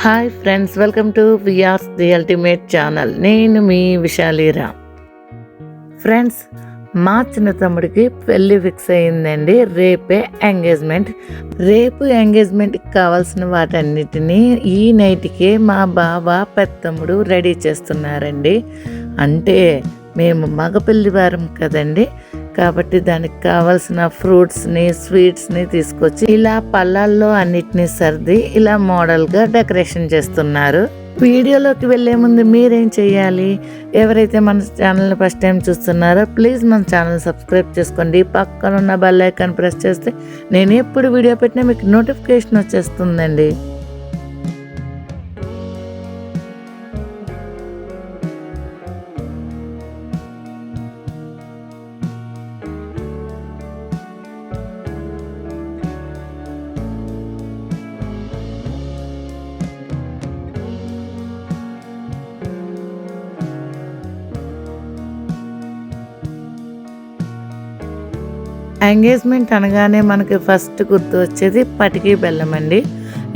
Hi friends welcome to విఆర్స్ the ultimate channel నేను మీ విశాలీరా ఫ్రెండ్స్ మా చిన్న తమ్ముడికి పెళ్ళి ఫిక్స్ అయిందండి. రేపే ఎంగేజ్మెంట్ రేపు ఎంగేజ్మెంట్కి కావాల్సిన వాటన్నిటినీ ఈ నైట్కే మా బావ పెద్దమ్ముడు రెడీ చేస్తున్నారండి. అంటే మేము మగ పెళ్ళి వారం కదండి. కాబట్టి దానికి కావాల్సిన ఫ్రూట్స్ని స్వీట్స్ని తీసుకొచ్చి ఇలా పళ్ళల్లో అన్నిటినీ సర్ది ఇలా మోడల్గా డెకరేషన్ చేస్తున్నారు. వీడియోలోకి వెళ్ళే ముందు మీరేం చేయాలి? ఎవరైతే మన ఛానల్ని ఫస్ట్ టైం చూస్తున్నారో ప్లీజ్ మన ఛానల్ సబ్స్క్రైబ్ చేసుకోండి. పక్కనున్న బెల్ ఐకాన్ ప్రెస్ చేస్తే నేను ఎప్పుడు వీడియో పెట్టినా మీకు నోటిఫికేషన్ వచ్చేస్తుందండి. ఎంగేజ్మెంట్ అనగానే మనకి ఫస్ట్ గుర్తు వచ్చేది పటికీ బెల్లం అండి.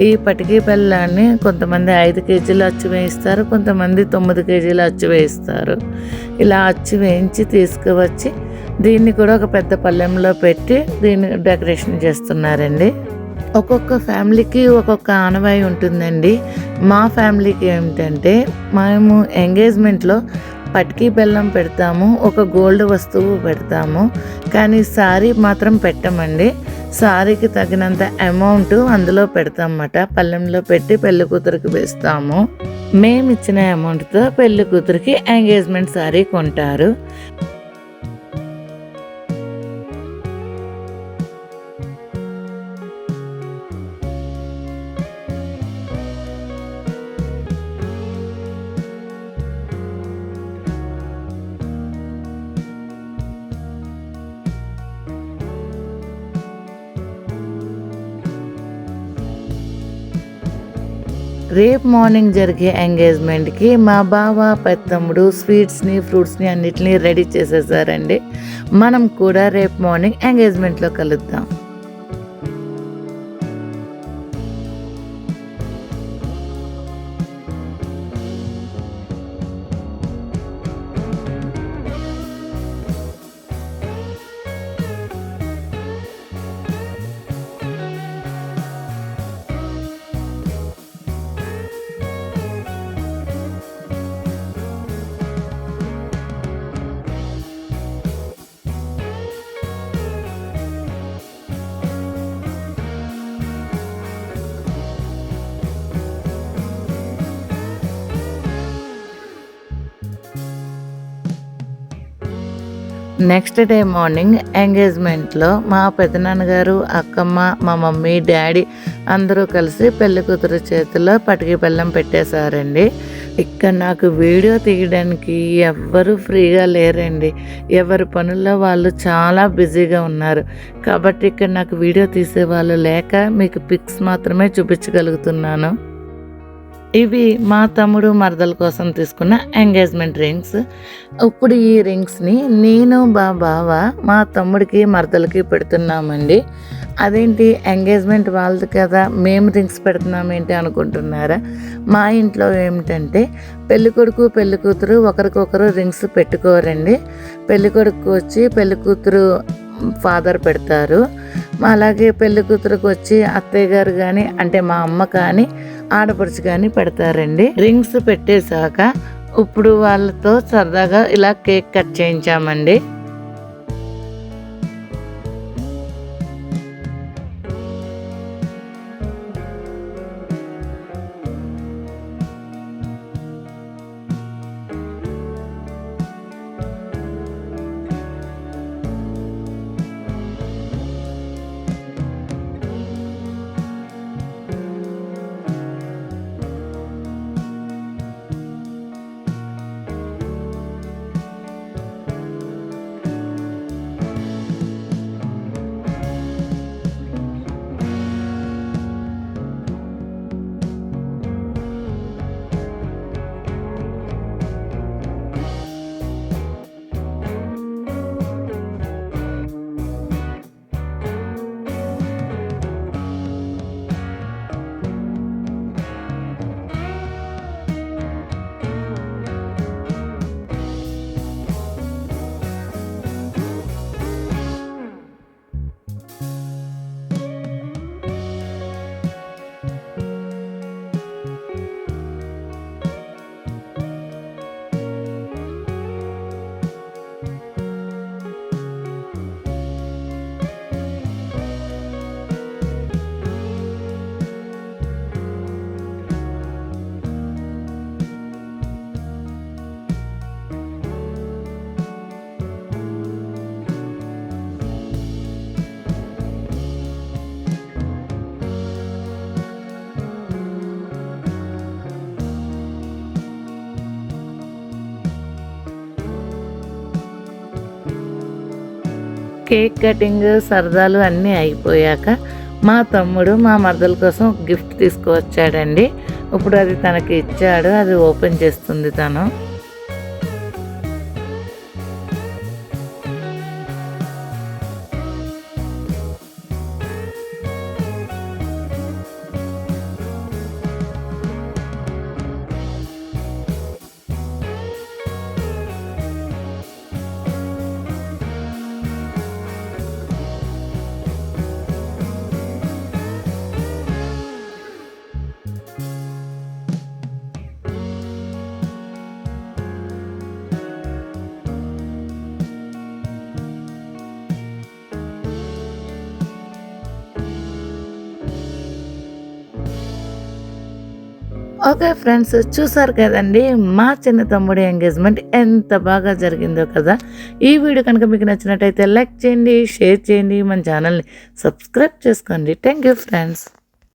ఈ పటికీ బెల్లాన్ని కొంతమంది ఐదు కేజీలు అచ్చు వేయిస్తారు కొంతమంది తొమ్మిది కేజీలు అచ్చు వేయిస్తారు. ఇలా అచ్చు వేయించి తీసుకువచ్చి దీన్ని కూడా ఒక పెద్ద పళ్ళెంలో పెట్టి దీన్ని డెకరేషన్ చేస్తున్నారండి. ఒక్కొక్క ఫ్యామిలీకి ఒక్కొక్క ఆనవాయి ఉంటుందండి. మా ఫ్యామిలీకి ఏమిటంటే మేము ఎంగేజ్మెంట్లో పట్కీ బెల్లం పెడతాము ఒక గోల్డ్ వస్తువు పెడతాము. కానీ సారీ మాత్రం పెట్టమండి. సారీకి తగినంత అమౌంట్ అందులో పెడతామన్నమాట. పళ్ళెంలో పెట్టి పెళ్ళి కూతురికి వేస్తాము. మేము ఇచ్చిన అమౌంట్తో పెళ్ళి కూతురికి ఎంగేజ్మెంట్ సారీ కొంటారు. రేపు మార్నింగ్ జరిగే ఎంగేజ్మెంట్కి మా బావ పెత్తమ్ముడు స్వీట్స్ని ఫ్రూట్స్ని అన్నిటిని రెడీ చేసేసారండి. మనం కూడా రేపు మార్నింగ్ ఎంగేజ్మెంట్లో కలుద్దాం. నెక్స్ట్ డే మార్నింగ్ ఎంగేజ్మెంట్లో మా పెదనాన్నగారు అక్కమ్మ మా మమ్మీ డాడీ అందరూ కలిసి పెళ్ళి కూతురు చేతిలో పటికి బెల్లం పెట్టేశారండి. ఇక్కడ నాకు వీడియో తీయడానికి ఎవ్వరు ఫ్రీగా లేరండి. ఎవరి పనుల్లో వాళ్ళు చాలా బిజీగా ఉన్నారు. కాబట్టి ఇక్కడ నాకు వీడియో తీసే వాళ్ళు లేక మీకు పిక్స్ మాత్రమే చూపించగలుగుతున్నాను. ఇవి మా తమ్ముడు మరదల కోసం తీసుకున్న ఎంగేజ్మెంట్ రింగ్స్. ఇప్పుడు ఈ రింగ్స్ని నేను బా బావ మా తమ్ముడికి మరదలకి పెడుతున్నామండి. అదేంటి ఎంగేజ్మెంట్ వాళ్ళది కదా మేము రింగ్స్ పెడుతున్నాం ఏంటి అనుకుంటున్నారా? మా ఇంట్లో ఏమిటంటే పెళ్ళి కొడుకు పెళ్ళి కూతురు ఒకరికొకరు రింగ్స్ పెట్టుకోరండి. పెళ్ళి కొడుకు వచ్చి పెళ్ళి కూతురు ఫాదర్ పెడతారు. అలాగే పెళ్ళి కూతురుకు వచ్చి అత్తయ్య గారు కానీ అంటే మా అమ్మ కానీ ఆడపడుచు కానీ పెడతారండి. రింగ్స్ పెట్టేశాక ఇప్పుడు వాళ్ళతో సరదాగా ఇలా కేక్ కట్ చేయించామండి. కేక్ కటింగ్ సరదాలు అన్నీ అయిపోయాక మా తమ్ముడు మా మరదల కోసం గిఫ్ట్ తీసుకువచ్చాడండి. ఇప్పుడు అది తనకి ఇచ్చాడు అది ఓపెన్ చేస్తుంది తను. ఓకే ఫ్రెండ్స్ చూసారు కదండి? మా చిన్న తమ్ముడి ఎంగేజ్మెంట్ ఎంత బాగా జరిగిందో కదా? ఈ వీడియో కనుక మీకు నచ్చినట్టయితే లైక్ చేయండి షేర్ చేయండి మన ఛానల్ని సబ్స్క్రైబ్ చేసుకోండి. Thank you friends